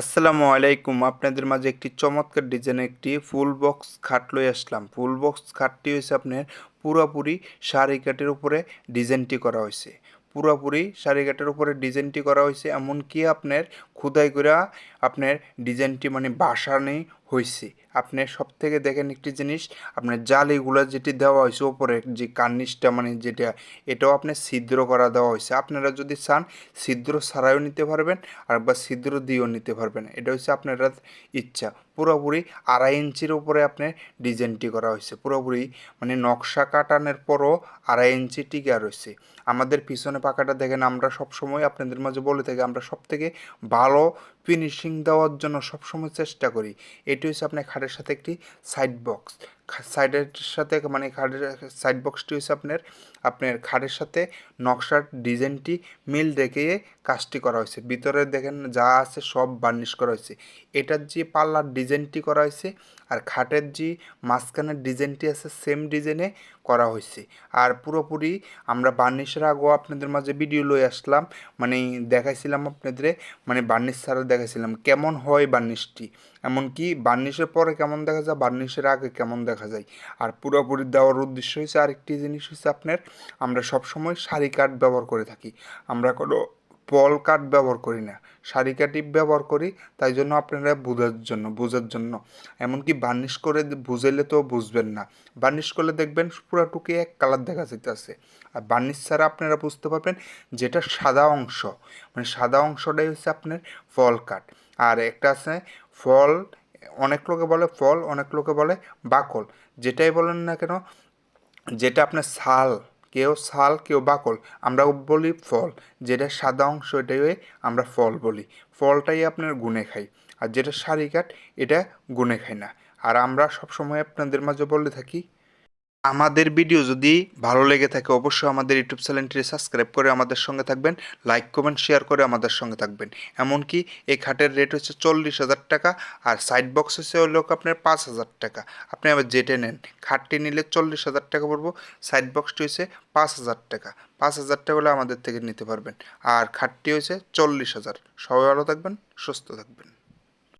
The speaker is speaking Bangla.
আসসালামু আলাইকুম। আপনাদের মাঝে একটি চমৎকার ডিজাইনের একটি ফুল বক্স খাট লই আসলাম। ফুল বক্স খাটটি হয়েছে আপনার পুরোপুরি শাড়ি কাটের উপরে ডিজাইনটি করা হয়েছে পুরোপুরি শাড়ি কাটের উপরে ডিজাইনটি করা হয়েছে এমনকি আপনার খুদাই করা আপনার ডিজাইনটি মানে বাসানি হয়েছে আপনি সব থেকে দেখেন একটি জিনিস আপনার জালিগুলো যেটি দেওয়া হয়েছে ওপরে, যে কার্নিশটা মানে যেটা, এটাও আপনার ছিদ্র করা দেওয়া হয়েছে আপনারা যদি চান, ছিদ্র ছাড়াইও নিতে পারবেন আর বা ছিদ্র দিয়েও নিতে পারবেন। এটা হচ্ছে আপনারা ইচ্ছা। পুরোপুরি আড়াই ইঞ্চির উপরে আপনার ডিজাইনটি করা হয়েছে পুরোপুরি মানে নকশা কাটানোর পরও আড়াই ইঞ্চি টিকা রয়েছে আমাদের পিছনে পাকাটা দেখেন, আমরা সবসময় আপনাদের মাঝে বলে থাকি, আমরা সব থেকে ভালো ফিনিশিং দেওয়ার জন্য সবসময় চেষ্টা করি। এটি হচ্ছে আপনার খাটের সাথে একটি সাইড বক্স সাইডের সাথে মানে খাটের সাইড বক্সটি হচ্ছে আপনার আপনার খাটের সাথে নকশার ডিজাইনটি মিল রেখে কাজটি করা হয়েছে ভিতরে দেখেন যা আছে সব বার্নিশ করা হয়েছে এটার যে পাল্লার ডিজাইনটি করা হয়েছে আর খাটের যে মাঝখানের ডিজাইনটি আছে সেম ডিজাইনে করা হয়েছে আর পুরোপুরি আমরা বার্নিশের আগেও আপনাদের মাঝে ভিডিও লয়ে আসলাম মানে দেখাইছিলাম আপনাদের মানে বার্নিশ ছাড়া দেখাইছিলাম। কেমন হয় বার্নিশটি? এমনকি বার্নিশের পরে কেমন দেখা যায়, বার্নিশের আগে কেমন দেখা যায়। আর পুরোপুরি দেওয়ার উদ্দেশ্য হয়েছে আরেকটি জিনিস হচ্ছে আপনার, আমরা সবসময় শাড়ি কাঠ ব্যবহার করে থাকি। আমরা কোনো পল কাঠ ব্যবহার করি না। শাড়ি কাঠই ব্যবহার করি, তাই জন্য আপনারা বোঝার জন্য বোঝার জন্য। এমনকি বার্নিশ করে বুঝাইলে তো বুঝবেন না। বার্নিশ করলে দেখবেন পুরাটুকি এক কালার দেখা যেতেছে আর বার্নিশ ছাড়া আপনারা বুঝতে পারবেন যেটা সাদা অংশ। মানে সাদা অংশটাই হচ্ছে আপনার ফল কাঠ। আর একটা আছে ফল অনেক লোকে বলে ফল, অনেক লোকে বলে বাকল। যেটাই বলেন না কেন, যেটা আপনার শাল কেউ শাল কেউ বাকল আমরা বলি ফল। যেটা সাদা অংশ এটাই আমরা ফল বলি। ফলটাই আপনার গুনে খাই। আর যেটা সারি কাঠ, এটা গুনে খাই না। আর আমরা সবসময় আপনাদের মাঝে বলে থাকি আমাদের ভিডিও যদি ভালো লেগে থাকে, অবশ্যই আমাদের ইউটিউব চ্যানেলটি সাবস্ক্রাইব করে আমাদের সঙ্গে থাকবেন। লাইক, কমেন্ট, শেয়ার করে আমাদের সঙ্গে থাকবেন। এমনকি এই খাটের রেট হচ্ছে চল্লিশ হাজার টাকা আর সাইড বক্স হচ্ছে হলো আপনার পাঁচ হাজার টাকা। আপনি আবার যেটে নেন, খাটটি নিলে চল্লিশ হাজার টাকা পড়ব, সাইড বক্সটি হচ্ছে পাঁচ হাজার টাকা। পাঁচ হাজার টাকা হলে আমাদের থেকে নিতে পারবেন। আর খাটটি হচ্ছে চল্লিশ হাজার। সবাই ভালো থাকবেন, সুস্থ থাকবেন।